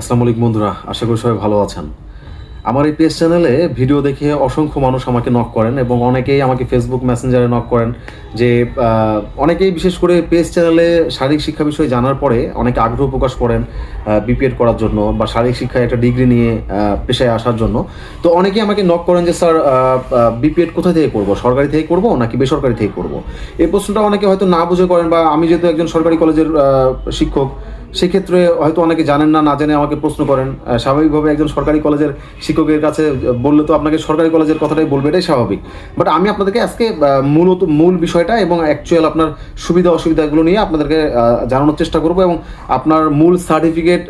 আসসালামু আলাইকুম বন্ধুরা, আশা করি সবাই ভালো আছেন। আমার এই পেজ চ্যানেলে ভিডিও দেখে অসংখ্য মানুষ আমাকে নক করেন এবং অনেকেই আমাকে ফেসবুক মেসেঞ্জারে নক করেন যে অনেকেই বিশেষ করে পেজ চ্যানেলে শারীরিক শিক্ষা বিষয়ে জানার পরে অনেকে আগ্রহ প্রকাশ করেন বিপিএড করার জন্য বা শারীরিক শিক্ষায় একটা ডিগ্রি নিয়ে পেশায় আসার জন্য। তো অনেকেই আমাকে নক করেন যে, স্যার বিপিএড কোথা থেকে করব? সরকারি থেকে করব নাকি বেসরকারি থেকে করব? এই প্রশ্নটা অনেকে হয়তো না বুঝে করেন বা আমি যেহেতু একজন সরকারি কলেজের শিক্ষক সেক্ষেত্রে হয়তো অনেকে জানেন না না জেনে আমাকে প্রশ্ন করেন। স্বাভাবিকভাবে একজন সরকারি কলেজের শিক্ষকের কাছে বললে তো আপনাকে সরকারি কলেজের কথাটাই বলবে, এটাই স্বাভাবিক। বাট আমি আপনাদেরকে আজকে মূলত, মূল বিষয়টা এবং অ্যাকচুয়াল আপনার সুবিধা, অসুবিধাগুলো নিয়ে আপনাদেরকে জানানোর চেষ্টা করব এবং আপনার মূল সার্টিফিকেট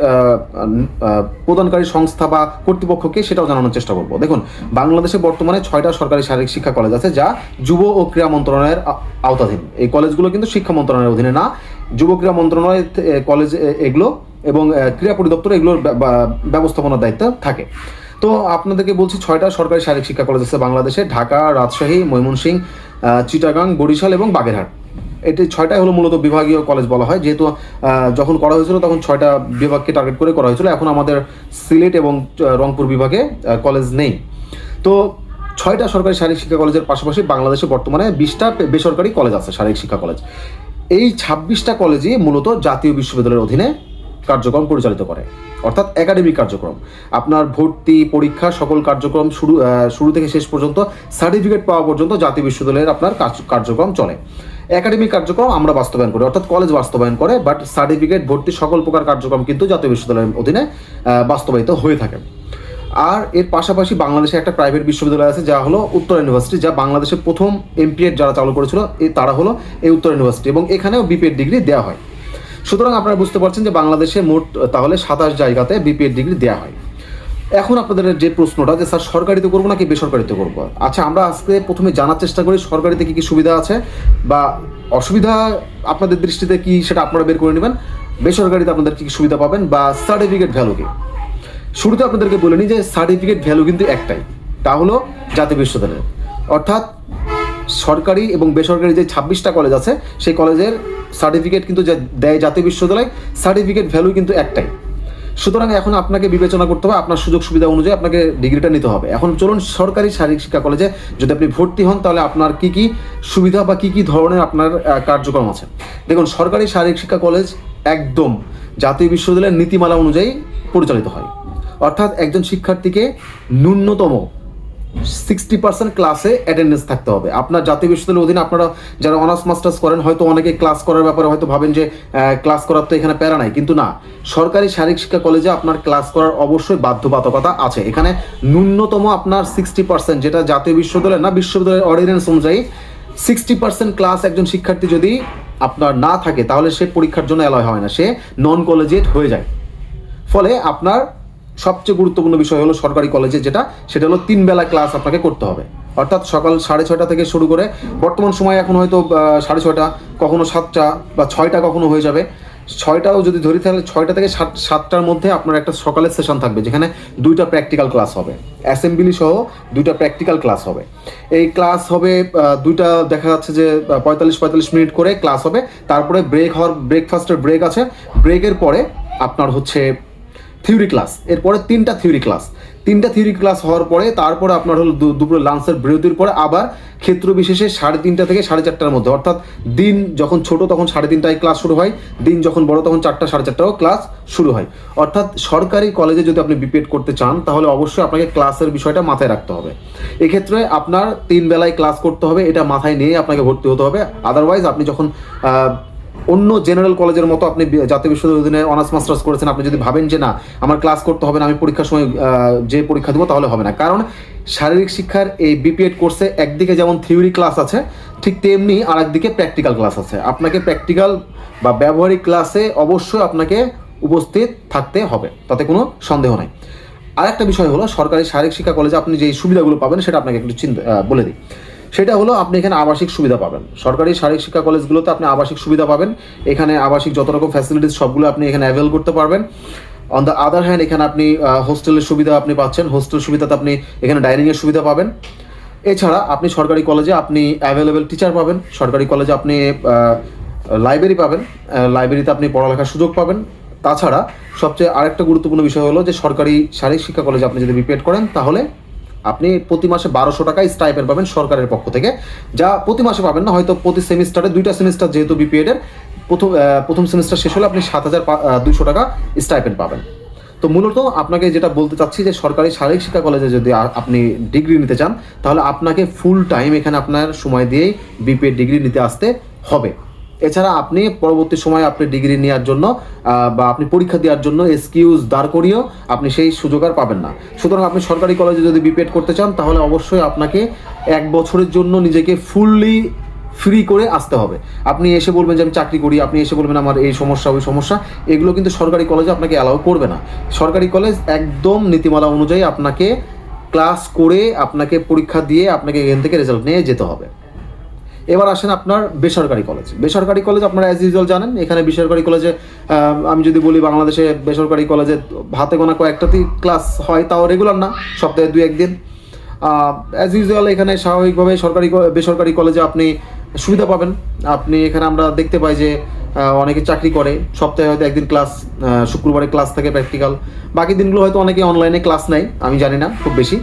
প্রদানকারী সংস্থা বা কর্তৃপক্ষকে সেটাও জানানোর চেষ্টা করব। দেখুন, বাংলাদেশে বর্তমানে ছয়টা সরকারি শারীরিক শিক্ষা কলেজ আছে, যা যুব ও ক্রীড়া মন্ত্রণালয়ের আওতাধীন। এই কলেজগুলো কিন্তু শিক্ষা মন্ত্রণালয়ের অধীনে না যুব ক্রীড়া মন্ত্রণালয় কলেজ এগুলো এবং ক্রীড়া পরিদপ্তর এগুলোর ব্যবস্থাপনার দায়িত্ব থাকে। তো আপনাদেরকে বলছি ছয়টা সরকারি শারীরিক শিক্ষা কলেজ আছে বাংলাদেশে ঢাকা রাজশাহী ময়মনসিংহ আহ, চিটাগাং বরিশাল এবং বাগেরহাট। এটি ছয়টাই হলো মূলত বিভাগীয় কলেজ বলা হয়। যেহেতু যখন করা হয়েছিল তখন ছয়টা বিভাগকে টার্গেট করে করা হয়েছিল। এখন আমাদের সিলেট এবং রংপুর বিভাগে কলেজ নেই। তো ছয়টা সরকারি শারীরিক শিক্ষা কলেজের পাশাপাশি বাংলাদেশে বর্তমানে বিশটা বেসরকারি কলেজ আছে শারীরিক শিক্ষা কলেজ এই ছাব্বিশটা কলেজই মূলত জাতীয় বিশ্ববিদ্যালয়ের অধীনে কার্যক্রম পরিচালিত করে। অর্থাৎ একাডেমিক কার্যক্রম। আপনার ভর্তি, পরীক্ষা, সকল কার্যক্রম শুরু শুরু থেকে শেষ পর্যন্ত সার্টিফিকেট পাওয়া পর্যন্ত জাতীয় বিশ্ববিদ্যালয়ের আপনার কার্য- কার্যক্রম চলে। একাডেমিক কার্যক্রম আমরা বাস্তবায়ন করি, অর্থাৎ কলেজ বাস্তবায়ন করে বাট সার্টিফিকেট ভর্তি সকল প্রকার কার্যক্রম কিন্তু জাতীয় বিশ্ববিদ্যালয়ের অধীনে বাস্তবায়িত হয়ে থাকে। আর এর পাশাপাশি বাংলাদেশে একটা প্রাইভেট বিশ্ববিদ্যালয় আছে, যা হলো উত্তর ইউনিভার্সিটি যা বাংলাদেশের প্রথম এমপিএড যারা চালু করেছিল তারা হলো এই উত্তর ইউনিভার্সিটি এবং এখানেও বিপিএড ডিগ্রি দেওয়া হয়। সুতরাং আপনারা বুঝতে পারছেন যে বাংলাদেশে মোট, তাহলে সাতাশ জায়গাতে বিপিএড ডিগ্রি দেওয়া হয়। এখন আপনাদের যে প্রশ্নটা যে, স্যার, সরকারিতে করব নাকি বেসরকারিতে করব? আচ্ছা আমরা আজকে প্রথমে জানার চেষ্টা করি, সরকারিতে কী কী সুবিধা আছে বা অসুবিধা আপনাদের দৃষ্টিতে কি সেটা আপনারা বের করে নেবেন? বেসরকারিতে আপনাদের কী কী সুবিধা পাবেন বা সার্টিফিকেট ভ্যালু কি? শুরুতে আপনাদেরকে বলে নিই যে সার্টিফিকেট ভ্যালু কিন্তু একটাই, তা হলো জাতীয় বিশ্ববিদ্যালয়ের অর্থাৎ সরকারি এবং বেসরকারি যে ছাব্বিশটা কলেজ আছে, সেই কলেজের সার্টিফিকেট কিন্তু যে দেয় জাতীয় বিশ্ববিদ্যালয় সার্টিফিকেট ভ্যালু কিন্তু একটাই। সুতরাং এখন আপনাকে বিবেচনা করতে হবে, আপনার সুযোগ সুবিধা অনুযায়ী আপনাকে ডিগ্রিটা নিতে হবে। এখন চলুন সরকারি শারীরিক শিক্ষা কলেজে যদি আপনি ভর্তি হন, তাহলে আপনার কি কি সুবিধা বা কি কি ধরনের আপনার কার্যক্রম আছে? দেখুন, সরকারি শারীরিক শিক্ষা কলেজ একদম জাতীয় বিশ্ববিদ্যালয়ের নীতিমালা অনুযায়ী পরিচালিত হয়। অর্থাৎ একজন শিক্ষার্থীকে ন্যূনতম সিক্সটি পার্সেন্ট ক্লাসে অ্যাটেন্ডেন্স থাকতে হবে। আপনার জাতীয় বিশ্ববিদ্যালয়ের অধীনে আপনারা যারা অনার্স মাস্টার্স করেন, হয়তো অনেকে ক্লাস করার ব্যাপারে হয়তো ভাবেন যে ক্লাস করার তো এখানে প্যারা নাই। কিন্তু না, সরকারি শারীরিক শিক্ষা কলেজে আপনার ক্লাস করার অবশ্যই বাধ্যবাধকতা আছে। এখানে ন্যূনতম আপনার সিক্সটি পার্সেন্ট যেটা জাতীয় বিশ্ববিদ্যালয় না, বিশ্ববিদ্যালয়ের অর্ডিন্যান্স অনুযায়ী সিক্সটি পার্সেন্ট ক্লাস একজন শিক্ষার্থী যদি আপনার না থাকে, তাহলে সে পরীক্ষার জন্য অ্যালয় হয় না। সে নন কলেজিয়েট হয়ে যায়। ফলে আপনার সবচেয়ে গুরুত্বপূর্ণ বিষয় হলো সরকারি কলেজে যেটা, সেটা হলো তিন বেলা ক্লাস আপনাকে করতে হবে। অর্থাৎ সকাল সাড়ে ছয়টা থেকে শুরু করে, বর্তমান সময় এখন হয়তো সাড়ে ছয়টা, কখনো সাতটা বা ছয়টা কখনো হয়ে যাবে। ছয়টাও যদি ধরি তাহলে ছয়টা থেকে সাত, সাতটার মধ্যে আপনার একটা সকালের সেশন থাকবে, যেখানে দুইটা প্র্যাকটিক্যাল ক্লাস হবে। অ্যাসেম্বলি সহ দুইটা প্র্যাকটিক্যাল ক্লাস হবে। এই ক্লাস হবে দুইটা দেখা যাচ্ছে যে পঁয়তাল্লিশ পঁয়তাল্লিশ মিনিট করে ক্লাস হবে। তারপরে ব্রেক হওয়ার, ব্রেকফাস্টের ব্রেক আছে। ব্রেকের পরে আপনার হচ্ছে থিওরি ক্লাস, এরপরে তিনটা থিওরি ক্লাস। তিনটা থিওরি ক্লাস হওয়ার পরে তারপরে আপনার হলো দুপুরে লাঞ্চের বিরতির পরে আবার ক্ষেত্র বিশেষে সাড়ে তিনটা থেকে সাড়ে চারটার মধ্যে। অর্থাৎ দিন যখন ছোট তখন সাড়ে তিনটায় ক্লাস শুরু হয়, দিন যখন বড় তখন চারটা সাড়ে চারটাও ক্লাস শুরু হয়। অর্থাৎ সরকারি কলেজে যদি আপনি বিপিএড করতে চান, তাহলে অবশ্যই আপনাকে ক্লাসের বিষয়টা মাথায় রাখতে হবে। এক্ষেত্রে আপনার তিন বেলায় ক্লাস করতে হবে, এটা মাথায় নিয়ে আপনাকে ভর্তি হতে হবে। আদারওয়াইজ আপনি যখন অন্য জেনারেল কলেজের মতো আপনি জাতীয় বিশ্ববিদ্যালয়ের অনার্স, মাস্টার্স করেছেন, আপনি যদি ভাবেন যে না, আমার ক্লাস করতে হবে না, আমি পরীক্ষার সময় যে পরীক্ষা দেবো তাহলে হবে না। কারণ শারীরিক শিক্ষার এই বিপিএড কোর্সে একদিকে যেমন থিওরি ক্লাস আছে, ঠিক তেমনি আর একদিকে প্র্যাকটিক্যাল ক্লাস আছে। আপনাকে প্র্যাকটিক্যাল বা ব্যবহারিক ক্লাসে অবশ্যই আপনাকে উপস্থিত থাকতে হবে, তাতে কোনো সন্দেহ নাই। আরেকটা বিষয় হলো, সরকারি শারীরিক শিক্ষা কলেজে আপনি যে সুবিধাগুলো পাবেন, সেটা আপনাকে একটু চিন্তা বলে দিই। সেটা হলো আপনি এখানে আবাসিক সুবিধা পাবেন। সরকারি শারীরিক শিক্ষা কলেজগুলোতে আপনি আবাসিক সুবিধা পাবেন। এখানে আবাসিক যত রকম ফ্যাসিলিটিস সবগুলো আপনি এখানে অ্যাভেল করতে পারবেন। অন দ্য আদার হ্যান্ড এখানে আপনি হোস্টেলের সুবিধা আপনি পাচ্ছেন। হোস্টেল সুবিধাতে আপনি এখানে ডাইনিংয়ের সুবিধা পাবেন। এছাড়া আপনি সরকারি কলেজে আপনি অ্যাভেলেবেল টিচার পাবেন। সরকারি কলেজে আপনি লাইব্রেরি পাবেন। লাইব্রেরিতে আপনি পড়ালেখার সুযোগ পাবেন। তাছাড়া সবচেয়ে আরেকটা গুরুত্বপূর্ণ বিষয় হলো যে সরকারি শারীরিক শিক্ষা কলেজে আপনি যদি বিপিএড করেন, তাহলে আপনি প্রতি মাসে বারোশো টাকা স্টাইপেন্ড পাবেন সরকারের পক্ষ থেকে। যা প্রতি মাসে পাবেন না, হয়তো প্রতি সেমিস্টারে দুইটা সেমিস্টার যেহেতু বিপিএড এর, প্রথম প্রথম সেমিস্টার শেষ হলে আপনি সাত হাজার দুশো টাকা স্টাইপেন্ড পাবেন। তো মূলত আপনাকে যেটা বলতে চাচ্ছি যে সরকারি শারীরিক শিক্ষা কলেজে যদি আপনি ডিগ্রি নিতে চান, তাহলে আপনাকে ফুল টাইম এখানে আপনার সময় দিয়েই বিপিএড ডিগ্রি নিতে আসতে হবে। এছাড়া আপনি পরবর্তী সময়ে আপনি ডিগ্রি নেওয়ার জন্য বা আপনি পরীক্ষা দেওয়ার জন্য এক্সকিউজ দাঁড় করিয়েও আপনি সেই সুযোগ আর পাবেন না। সুতরাং আপনি সরকারি কলেজে যদি বিপিএড করতে চান, তাহলে অবশ্যই আপনাকে এক বছরের জন্য নিজেকে ফুললি ফ্রি করে আসতে হবে। আপনি এসে বলবেন যে, আমি চাকরি করি। আপনি এসে বলবেন, আমার এই সমস্যা, ওই সমস্যা। এগুলো কিন্তু সরকারি কলেজে আপনাকে অ্যালাউ করবে না। সরকারি কলেজ একদম নীতিমালা অনুযায়ী আপনাকে ক্লাস করে, আপনাকে পরীক্ষা দিয়ে আপনাকে এখান থেকে রেজাল্ট নিয়ে যেতে হবে। এবার আসেন আপনার বেসরকারি কলেজ বেসরকারি কলেজ আপনারা অ্যাজ ইউজুয়াল জানেন, এখানে বেসরকারি কলেজে আমি যদি বলি বাংলাদেশে বেসরকারি কলেজে হাতে গোনা কয়েকটাতেই ক্লাস হয়, তাও রেগুলার না, সপ্তাহে দুই একদিন। অ্যাজ ইউজুয়াল এখানে স্বাভাবিকভাবে সরকারি বেসরকারি কলেজে আপনি সুবিধা পাবেন। আপনি এখানে আমরা দেখতে পাই যে অনেকে চাকরি করে, সপ্তাহে হয়তো একদিন ক্লাস শুক্রবারে ক্লাস থাকে প্র্যাকটিক্যাল বাকি দিনগুলো হয়তো অনেকে অনলাইনে ক্লাস নেয়, আমি জানি না, খুব বেশি।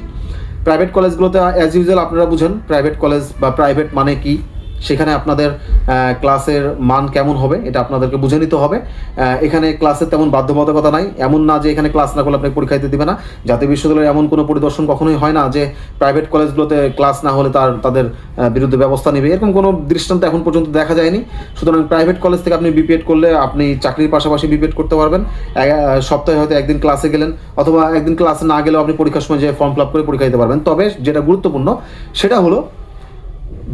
প্রাইভেট কলেজগুলোতে অ্যাজ ইউজুয়াল আপনারা বুঝেন প্রাইভেট কলেজ বা প্রাইভেট মানে কি? সেখানে আপনাদের ক্লাসের মান কেমন হবে এটা আপনাদেরকে বুঝে নিতে হবে। এখানে ক্লাসের তেমন বাধ্যবাধকতা নাই। এমন না যে এখানে ক্লাস না করলে আপনাকে পরীক্ষা দিতে দেবে না। জাতীয় বিশ্ববিদ্যালয়ে এমন কোনো পরিদর্শন কখনোই হয় না যে প্রাইভেট কলেজগুলোতে ক্লাস না হলে তার, তাদের বিরুদ্ধে ব্যবস্থা নেবে। এরকম কোনো দৃষ্টান্ত এখন পর্যন্ত দেখা যায়নি। সুতরাং প্রাইভেট কলেজ থেকে আপনি বিপিএড করলে আপনি চাকরির পাশাপাশি বিপিএড করতে পারবেন। সপ্তাহে হয়তো একদিন ক্লাসে গেলেন অথবা একদিন ক্লাসে না গেলেও আপনি পরীক্ষার সময় যে ফর্ম ফিল আপ করে পরীক্ষা দিতে পারবেন। তবে যেটা গুরুত্বপূর্ণ সেটা হলো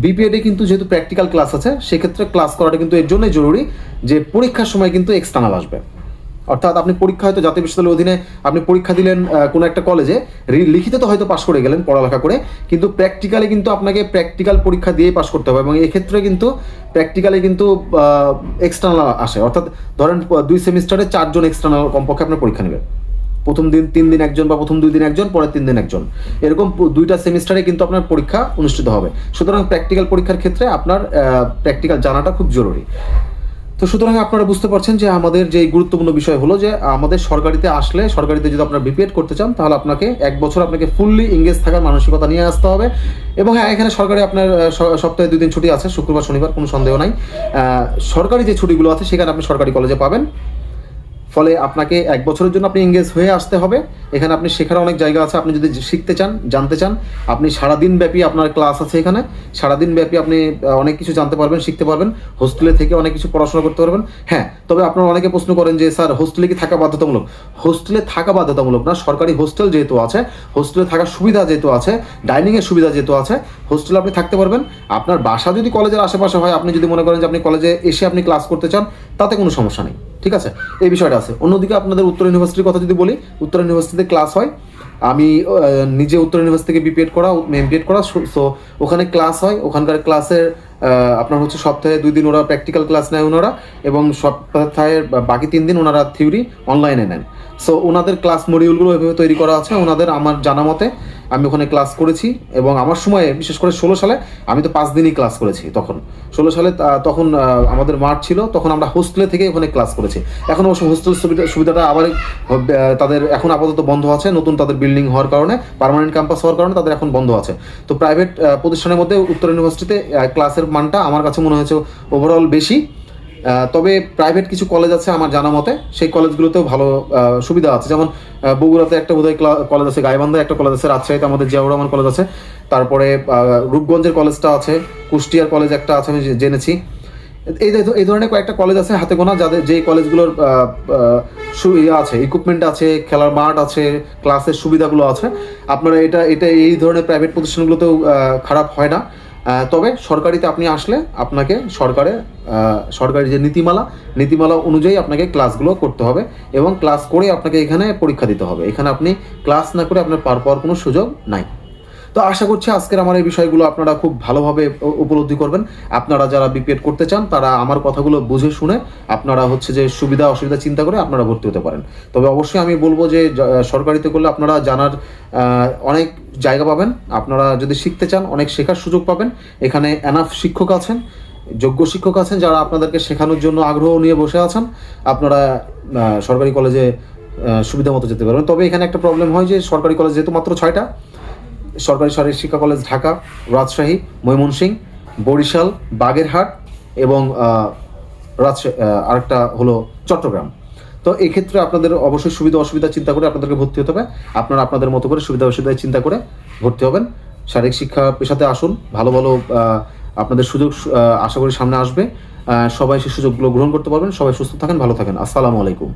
বিপিএডে কিন্তু যেহেতু প্র্যাকটিক্যাল ক্লাস আছে, সেক্ষেত্রে ক্লাস করাটা কিন্তু এর জন্যই জরুরি যে পরীক্ষার সময় কিন্তু এক্সটার্নাল আসবে। অর্থাৎ আপনি পরীক্ষা হয়তো জাতীয় বিশ্ববিদ্যালয়ের অধীনে আপনি পরীক্ষা দিলেন কোনো একটা কলেজে লিখিত তো হয়তো পাশ করে গেলেন পড়ালেখা করে, কিন্তু প্র্যাকটিক্যালি কিন্তু আপনাকে প্র্যাকটিক্যাল পরীক্ষা দিয়েই পাশ করতে হবে এবং এক্ষেত্রে কিন্তু প্র্যাকটিক্যালি কিন্তু এক্সটার্নাল আসে। অর্থাৎ ধরেন দুই সেমিস্টারে চারজন এক্সটার্নাল কমপক্ষে আপনার পরীক্ষা নেবে প্রথম দিন তিন দিন একজন বা প্রথম দুই দিন একজন, পরের তিন দিন একজন। এরকম দুইটা সেমিস্টারে কিন্তু আপনার পরীক্ষা অনুষ্ঠিত হবে। সুতরাং প্র্যাকটিক্যাল পরীক্ষার ক্ষেত্রে আপনার প্র্যাকটিক্যাল জানাটা খুব জরুরি। তো সুতরাং আপনারা বুঝতে পারছেন যে আমাদের যে গুরুত্বপূর্ণ বিষয় হলো যে আমাদের সরকারিতে আসলে, সরকারিতে যদি আপনারা বিপিএড করতে চান, তাহলে আপনাকে এক বছর আপনাকে ফুললি এঙ্গেজ থাকার মানসিকতা নিয়ে আসতে হবে। এবং হ্যাঁ এখানে সরকারি আপনার সপ্তাহে দুই দিন ছুটি আছে, শুক্রবার, শনিবার, কোনো সন্দেহ নাই। সরকারি যে ছুটিগুলো আছে, সেখানে আপনি সরকারি কলেজে পাবেন। ফলে আপনাকে এক বছরের জন্য আপনি এঙ্গেজ হয়ে আসতে হবে। এখানে আপনি শেখার অনেক জায়গা আছে, আপনি যদি শিখতে চান, জানতে চান, আপনি সারাদিন ব্যাপী আপনার ক্লাস আছে এখানে। সারাদিন ব্যাপী আপনি অনেক কিছু জানতে পারবেন, শিখতে পারবেন হোস্টেলে থেকে অনেক কিছু পড়াশোনা করতে পারবেন। হ্যাঁ তবে আপনারা অনেকে প্রশ্ন করেন যে, স্যার হোস্টেলে কি থাকা বাধ্যতামূলক? হোস্টেলে থাকা বাধ্যতামূলক না, সরকারি হোস্টেল যেহেতু আছে হোস্টেলে থাকার সুবিধা যেহেতু আছে ডাইনিংয়ের সুবিধা যেহেতু আছে হোস্টেলে আপনি থাকতে পারবেন। আপনার বাসা যদি কলেজের আশেপাশে হয়, আপনি যদি মনে করেন যে আপনি কলেজে এসে আপনি ক্লাস করতে চান, তাতে কোনো সমস্যা নেই। ঠিক আছে? এই বিষয়টা আছে। অন্যদিকে আপনাদের উত্তর ইউনিভার্সিটির কথা যদি বলি, উত্তর ইউনিভার্সিটিতে ক্লাস হয়। আমি নিজে উত্তর ইউনিভার্সিটি থেকে বিপিএড করা এমপিএড করা, সো ওখানে ক্লাস হয়। ওখানকার ক্লাসের আপনার হচ্ছে সপ্তাহে দুই দিন ওরা প্র্যাকটিক্যাল ক্লাস নেয় ওনারা এবং সপ্তাহের বাকি তিন দিন ওনারা থিওরি অনলাইনে নেন। সো ওনাদের ক্লাস মডিউলগুলো এভাবে তৈরি করা আছে। ওনাদের আমার জানা মতে আমি ওখানে ক্লাস করেছি এবং আমার সময়ে, বিশেষ করে ষোলো সালে আমি তো পাঁচ দিনই ক্লাস করেছি তখন। ষোলো সালে তখন আমাদের মাঠ ছিল, তখন আমরা হোস্টেলে থেকে ওখানে ক্লাস করেছি। এখন অবশ্য হোস্টেল সুবিধা, সুবিধাটা আবার তাদের এখন আপাতত বন্ধ আছে, নতুন তাদের বিল্ডিং হওয়ার কারণে পার্মানেন্ট ক্যাম্পাস হওয়ার কারণে তাদের এখন বন্ধ আছে। তো প্রাইভেট প্রতিষ্ঠানের মধ্যে উত্তর ইউনিভার্সিটিতে ক্লাসের মানটা আমার কাছে মনে হয়েছে ওভারঅল বেশি। তবে প্রাইভেট কিছু কলেজ আছে আমার জানা মতে। সেই কলেজগুলোতেও ভালো সুবিধা আছে। যেমন বগুড়াতে একটা বোধহয় কলেজ আছে গাইবান্ধায় একটা কলেজ আছে রাজশাহীতে আমাদের জিয়াউর রহমান কলেজ আছে। তারপরে রূপগঞ্জের কলেজটা আছে কুষ্টিয়ার কলেজ একটা আছে আমি জেনেছি। এই এই ধরনের কয়েকটা কলেজ আছে হাতে গোনা যাদের যেই কলেজগুলোর আহ, আহ, সু- ইয়ে আছে ইকুইপমেন্ট আছে খেলার মাঠ আছে ক্লাসের সুবিধাগুলো আছে। আপনারা এটা এটা এই ধরনের প্রাইভেট প্রতিষ্ঠানগুলোতেও খারাপ হয় না। তবে সরকারিতে আপনি আসলে আপনাকে সরকারে সরকারি যে নীতিমালা নীতিমালা অনুযায়ী আপনাকে ক্লাসগুলো করতে হবে এবং ক্লাস করে আপনাকে এখানে পরীক্ষা দিতে হবে। এখানে আপনি ক্লাস না করে আপনার পার পাওয়ার কোনো সুযোগ নাই। তো আশা করছি আজকের আমার এই বিষয়গুলো আপনারা খুব ভালোভাবে উপলব্ধি করবেন। আপনারা যারা বিপিএড করতে চান, তারা আমার কথাগুলো বুঝে শুনে আপনারা হচ্ছে যে সুবিধা, অসুবিধা চিন্তা করে আপনারা ভর্তি হতে পারেন। তবে অবশ্যই আমি বলব যে সরকারিতে করলে আপনারা জানার অনেক জায়গা পাবেন। আপনারা যদি শিখতে চান, অনেক শেখার সুযোগ পাবেন। এখানে এনাফ শিক্ষক আছেন, যোগ্য শিক্ষক আছেন যারা আপনাদেরকে শেখানোর জন্য আগ্রহ নিয়ে বসে আছেন। আপনারা সরকারি কলেজে সুবিধা মতো যেতে পারবেন। তবে এখানে একটা প্রবলেম হয় যে, সরকারি কলেজ যেহেতু মাত্র ছয়টা সরকারি শারীরিক শিক্ষা কলেজ ঢাকা, রাজশাহী ময়মনসিংহ বরিশাল, বাগেরহাট এবং রাজশাহী আরেকটা হলো চট্টগ্রাম। তো এই ক্ষেত্রে আপনাদের অবশ্যই সুবিধা অসুবিধা চিন্তা করে আপনাদেরকে ভর্তি হতে হবে। আপনারা আপনাদের মতো করে সুবিধা অসুবিধায় চিন্তা করে ভর্তি হবেন। শারীরিক শিক্ষা পেশাতে আসুন, ভালো ভালো আপনাদের সুযোগ আশা করি সামনে আসবে। সবাই সেই সুযোগগুলো গ্রহণ করতে পারবেন, সবাই সুস্থ থাকেন, ভালো থাকেন। আসসালামু আলাইকুম।